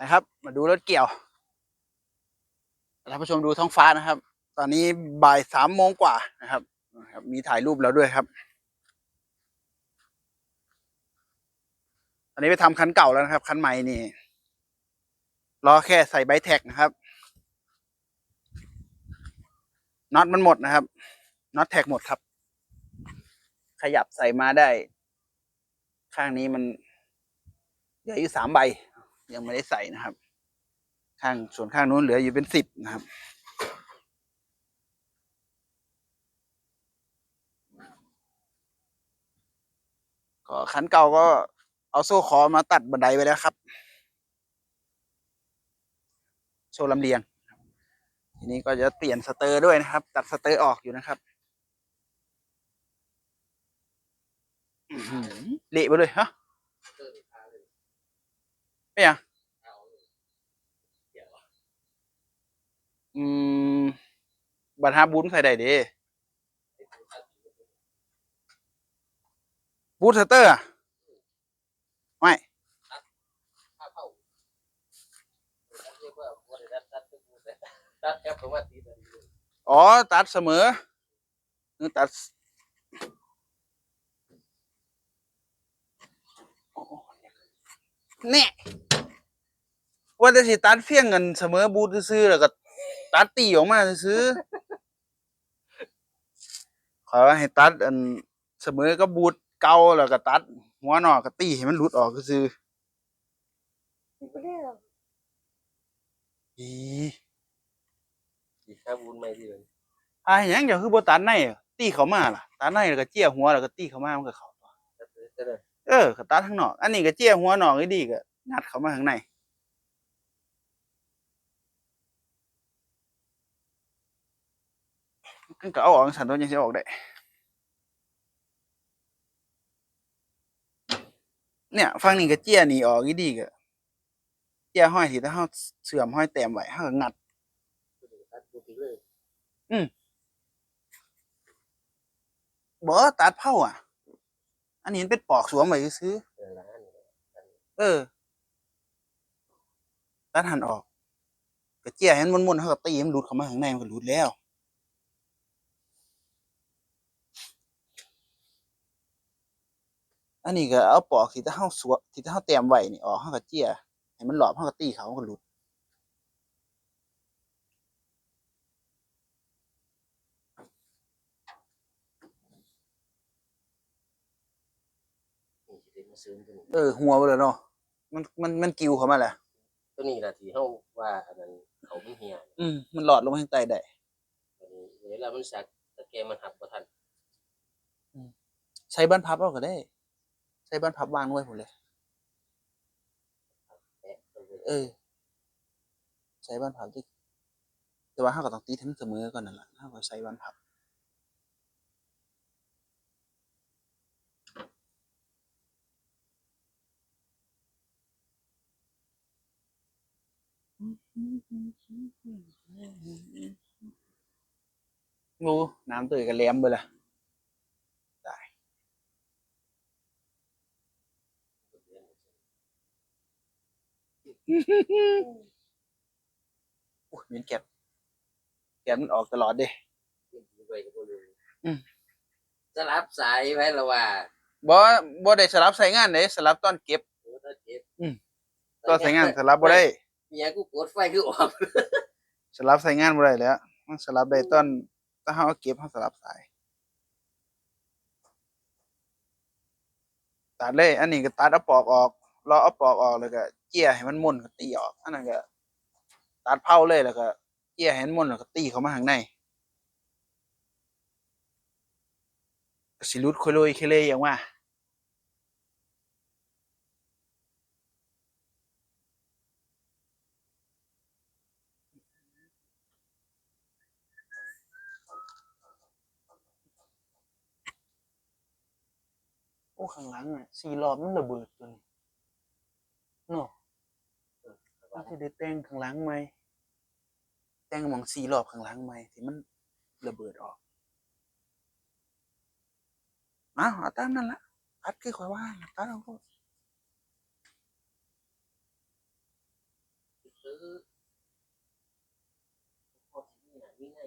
นะครับ มาดูรถเกี่ยวท่านผู้ชมดูท้องฟ้านะครับ ตอนนี้บ่ายสามโมงกว่านะครับครับมีถ่ายรูปแล้วด้วยครับตอนนี้ไปทำคันเก่าแล้วนะครับ คันใหม่นี่รอแค่ใส่ใบแท็กนะครับน็อตมันหมดนะครับน็อตแท็กหมดครับ ขยับใส่มาได้ ข้างนี้มันเหลืออยู่สามใบ ยังไม่ได้ใส่นะครับ ข้างส่วนข้างนู้นเหลืออยู่เป็นสิบนะครับ ก็คันเก่าก็เอาโซ่คอมาตัดบันไดไปแล้วครับ โซ่ลำเลียง ทีนี้ก็จะเปลี่ยนสเตอร์ด้วยนะครับ ตัดสเตอร์ออกอยู่นะครับอื้อหือเละไปเลยฮะ ไม่ยังอืม บัตรหาบุญใส่ได้เด้บูทสเตอร์อะไม่ตัดแคบผมว่าตีตันอ๋อ ตัดเสมอเออตัดเนี่ย ว่าจะสิตัดเฟี้ยงเงินเสมอบูทซื้อๆแล้วก็ตัดตีออกมาซื้อขอให้ตัดอันเสมอก็บูทเก่าแล้วก็ตัด หัวนอกก็ตีให้มันหลุดออกซื้ออีตีข้าบุญไม่ดีเลยอ่าหยังเดี๋ยวคือบ่ตัดในอะตีเข้ามาล่ะตัดในแล้วก็เจี้ยหัวแล้วก็ตีเข้ามามันก็เข้าก็เลยเออก็ตัดข้างนอก อันนี้ก็เจี้ยหัวนอกอีดีก็งัดเข้ามาข้างใน มันก็เอาออกสันตัวยังสิออกได้เนี่ยฟังนี่ก็เจี้ยนี่ออกอีดีก็เจี้ยห้อยที่ถ้าเฮาเสื่อมห้อยแต้มไว้เฮาก็งัดตัดบุญเลยบ่ตัดเผาอะ อันนี้มันเป็นปอกสวมไว้ซื้อเออร้านเออตัดหันออกกระเจี๊ยเห็นมุนๆเขาก็ตีมันหลุดเข้ามาข้างในมันก็หลุดแล้ว อันนี้ก็เอาปอกที่ถ้าเฮาสวที่ถ้าเฮาเตรียมไว้นี่ออกเฮาก็เจี๊ยให้มันหลอบเฮาก็ตีเขามันก็หลุดนี่จะเป็นมาซื้อตัวนี้เออหัวไปเลยเนาะมันมันมันกิ้วเข้ามาแหละตัวนี้ละที่เขาว่าอันนั้นเขาไม่เหี่ยอืมมันหลอดลงมาข้างใต้ได้อันนี้เวลามันสักตะแกมันหักบ่ทันใช้บ้านพับเอาก็ได้ ใช้บ้านพับวางไว้ผมเลยแตะตัวเลย เออใช้บ้านพับที่แต่ว่าเฮาก็ต้องตีทั้งเสมอก่อนนั่นแหละเฮาก็ใช้บ้านพับงูน้ำตื่นกันแหลมไปละตายโอ้ยมันแก็บแก็บมันออกตลอดเด้ไว้ก็บ่รู้อืม สลับสายไว้ละว่าบ่บ่ได้สลับใส่งานเด้สลับตอนเก็บโอ้ตะเก็บอืมตอนใส่งานสลับบ่ได้ เมียกูกดไฟคือออกสลับใส่งานบ่ได้แหล้วมันสลับได้ตอนถ้าเฮาเอาเก็บเฮาสลับสายตัดเลย อันนี้ก็ตัดเอาปอกออก รอเอาปอกออกแล้วก็เจี้ยให้มันม่วนก็ตีออกอันนั้นก็ตัดเผาเลยแล้วก็เจี้ยให้มันม่วนแล้วก็ตีเข้ามาข้างในก็สิหลุดคุยลุยเคเลยอย่างว่าโอ้ข้างหลังอะสี่รอบมันระเบิดตัวนี้ เนาะมันจะได้แต่งข้างหลังไหมแต่งหมองสี่รอบข้างหลังไหมที่มันระเบิดออกมาเอาตามนั่นละตัดคือข่อยว่าตัดเอาก็รือพอที่นี่น่ะนี่ไง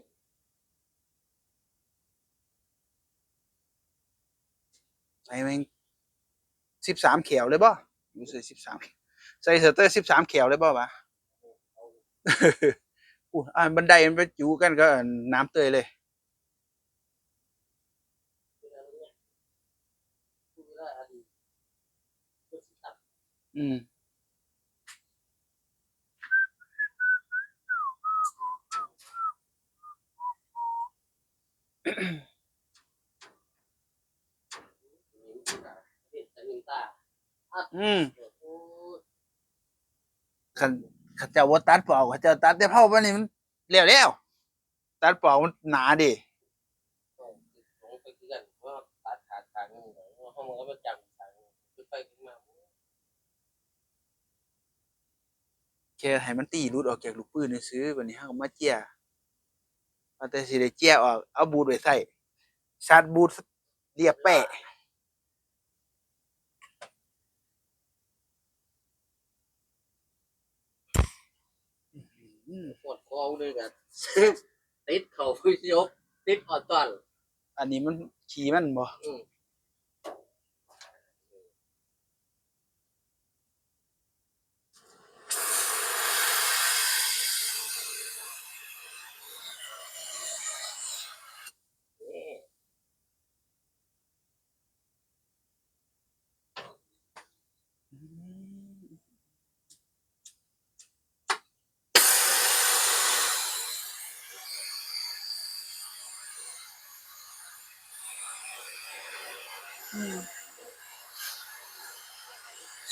ใส่แม่งสิบสามเขียวเลยบ่อยู่ใส่สิบสามใส่เซอร์เตอร์สิบสามเขียวเลยบ่วะอู้อ่าบันไดมันไปอยู่กันก็น้ำเตยเลยเวลาเนี่ยเวลาอดีตก็สิตัดอืมนิ้วตาเด็ดแต่นิ้วตาอืมโอ้ย ขันเขาเจ้าว่าตัดปล่าเขาเจ้าตัดแต่เผาวันนี้มันเลี้ยวแล้วตัดปล่ามันหนาดิแค่ให้มันตีรูดออกจากลูกปืนซื้อวันนี้เฮาก็มาเจียเอาแต่สิได้เจียออกเอาบูดไว้ใส่ชาร์บูดเรียบแปะ อืมปวดคอเลยกันติดเข่าพิยกติดออดตอน อันนี้มันขี่มันบ่อืม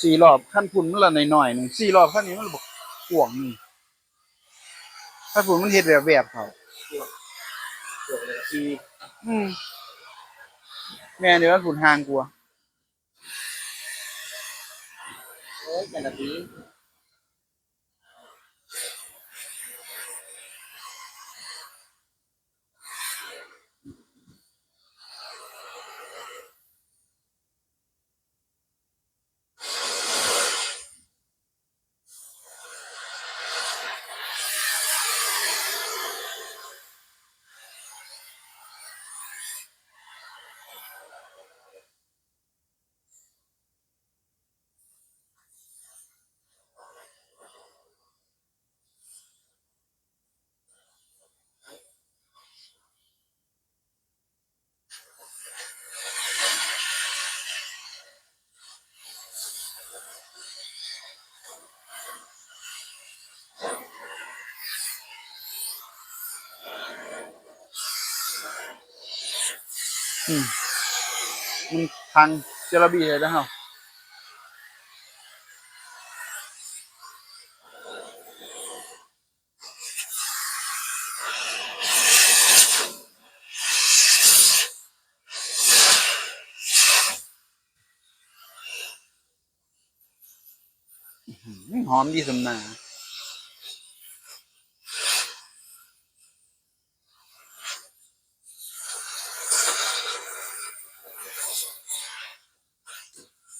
สี่รอบขั้นพุ่นมันละหน่อยๆหนึ่งสี่รอบขั้นนี้มันบอกห่วงนี่ขั้นพุ่นมันเห็ดแบบแบบเขาอืมแม่เดี๋ยวขั้นพุ่นห่างกลัวเอ้ยแต่ละที อืมมันพังเจระบีเลยนะเฮาอื้อหือหอมดีสำนา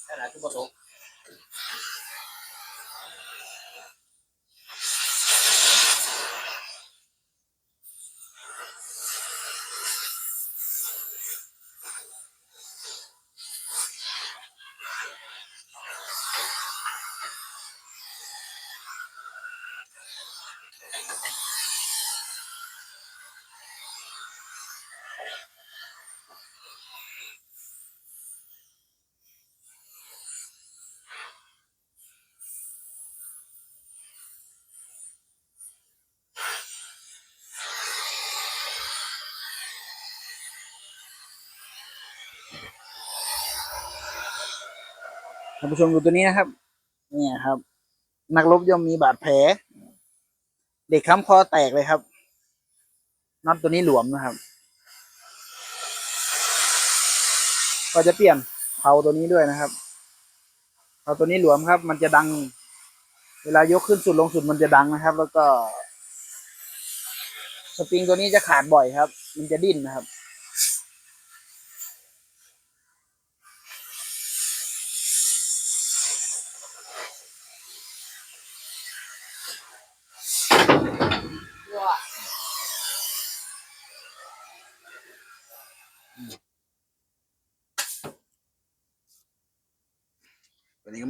แค่ไหน ท่านผู้ชมดูตัวนี้นะครับ เนี่ยครับ นักรบย่อมมีบาดแผล เด็กค้ำคอแตกเลยครับน็อตตัวนี้หลวมนะครับ ก็จะเปลี่ยนเผาตัวนี้ด้วยนะครับเผาตัวนี้หลวมครับ มันจะดัง เวลายกขึ้นสุดลงสุดมันจะดังนะครับ แล้วก็ สปริงตัวนี้จะขาดบ่อยครับ มันจะดิ้นนะครับ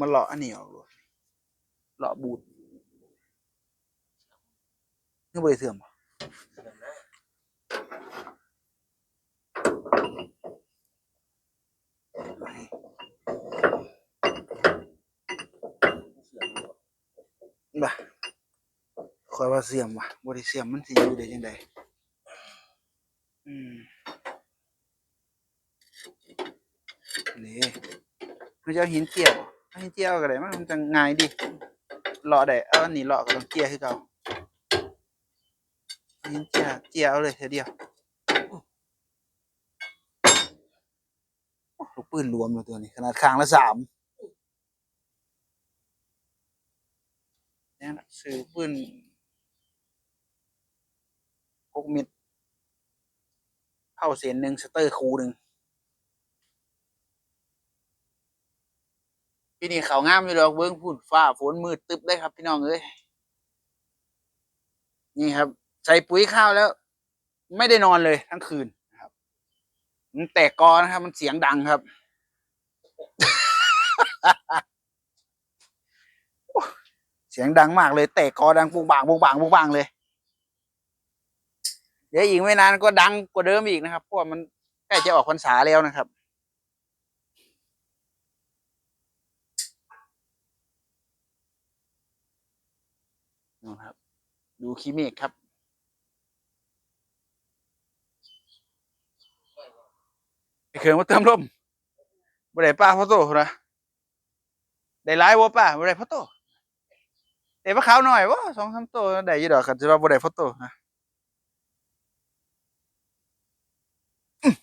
มาเลาะอันนี้ออกเลยเลาะบูดนี่บริเสื่อมเหรอเสื่อมนะเสื่อมหมดบ่ะคอยว่าเสื่อมว่ะบริเสื่อมมันสิอยู่ได้ยังไงอืมนี่มันจะเอาหินเจียว บ่เอาหินเจียวก็ได้มันจะง่ายดิเลาะได้เอาอันนี้เลาะก็ต้องเจียคือเก่าเอาหินเจียเจียเอาเลยเทีเดียวลูกปืนรวมเลยตัวนี้ขนาดข้างละสามนี่ยนะซื้อปืนพกมิดเข้าเสียนหนึ่งสเตอร์คูหนึ่ง ปีนี้เขางามอยู่ดอกเบิ้งพุ่นฟ้าฝนมืดตึบได้ครับ พี่น้องเอ้ยนี่ครับ ใส่ปุ๋ยข้าวแล้ว ไม่ได้นอนเลยทั้งคืนครับมันแตกกอนะครับ มันเสียงดังครับเสียงดังมากเลยเตะกอดังปุงบางปุงบางปุงบางเลย เดี๋ยวอีกไม่นานก็ดังกว่าเดิมอีกนะครับเพราะว่ามันใกล้จะออกพรรษาแล้วนะครับ ดูคีเมกครับไอ้เขื่อนมาเติมลมบ่ได้ป้าพ่อโตนะได้ร้ายบ่ป้าบ่ได้พ่อโตเดี๋ยวพวกเขาหน่อยว่าสองสามตัวได้ยี่ดอกกันจะว่าบ่ได้ฟอโต้นะอื้อ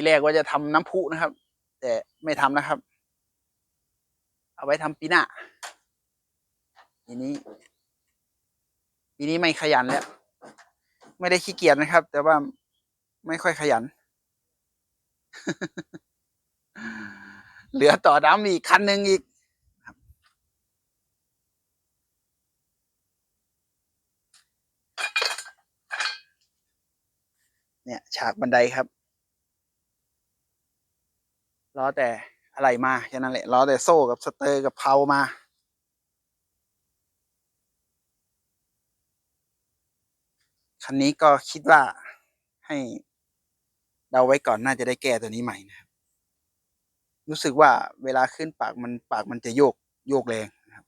ทีแรกว่าจะทำน้ำพุนะครับ แต่ไม่ทำนะครับ เอาไว้ทำปีหน้าปีนี้ปีนี้ไม่ขยันแล้ว ไม่ได้ขี้เกียจนะครับ แต่ว่าไม่ค่อยขยัน เหลือต่อดำอีกคันหนึ่งอีกเนี่ยฉากบันไดครับ ล้อแต่อะไรมาแค่นั้นแหละล้อแต่โซ่กับสเตอร์กับเพลามาคันนี้ก็คิดว่าให้เดาไว้ก่อนน่าจะได้แก้ตัวนี้ใหม่นะครับ รู้สึกว่าเวลาขึ้นปากมันปากมันจะโยกโยกแรงนะครับ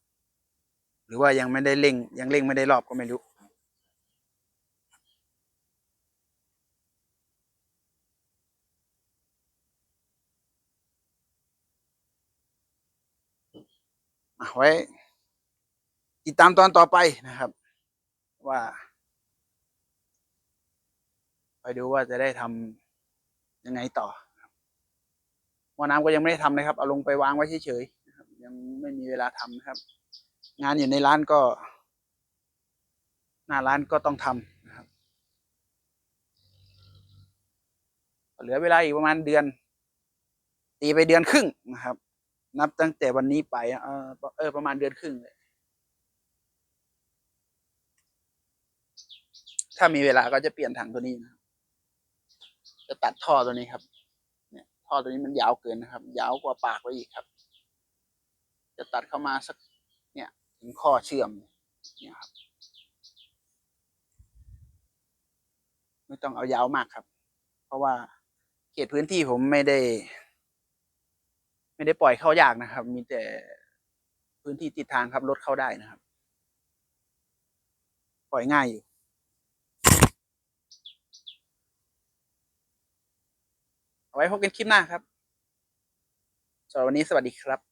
หรือว่ายังไม่ได้เร่งยังเร่งไม่ได้รอบก็ไม่รู้ ไว้ ติดตามตอนต่อไปนะครับ ว่า ไปดูว่าจะได้ทำยังไงต่อครับหม้อน้ำก็ยังไม่ได้ทำนะครับ เอาลงไปวางไว้เฉยๆยังไม่มีเวลาทำนะครับ งานอยู่ในร้านก็ หน้าร้านก็ต้องทำนะครับ เหลือเวลาอีกประมาณเดือน ตีไปเดือนครึ่งนะครับ นับตั้งแต่วันนี้ไปเออเออ ประมาณเดือนครึ่งเลย ถ้ามีเวลาก็จะเปลี่ยนถังตัวนี้นะจะตัดท่อตัวนี้ครับ เนี่ย ท่อตัวนี้มันยาวเกินนะครับ ยาวกว่าปากไว้อีกครับ จะตัดเข้ามาสัก เนี่ย ถึงข้อเชื่อม เนี่ยครับ ไม่ต้องเอายาวมากครับ เพราะว่าเขตพื้นที่ผมไม่ได้ ไม่ได้ปล่อยเข้ายากนะครับ มีแต่พื้นที่ติดทางครับรถเข้าได้นะครับ ปล่อยง่ายอยู่เอาไว้พบกันคลิปหน้าครับสำหรับวันนี้สวัสดีครับ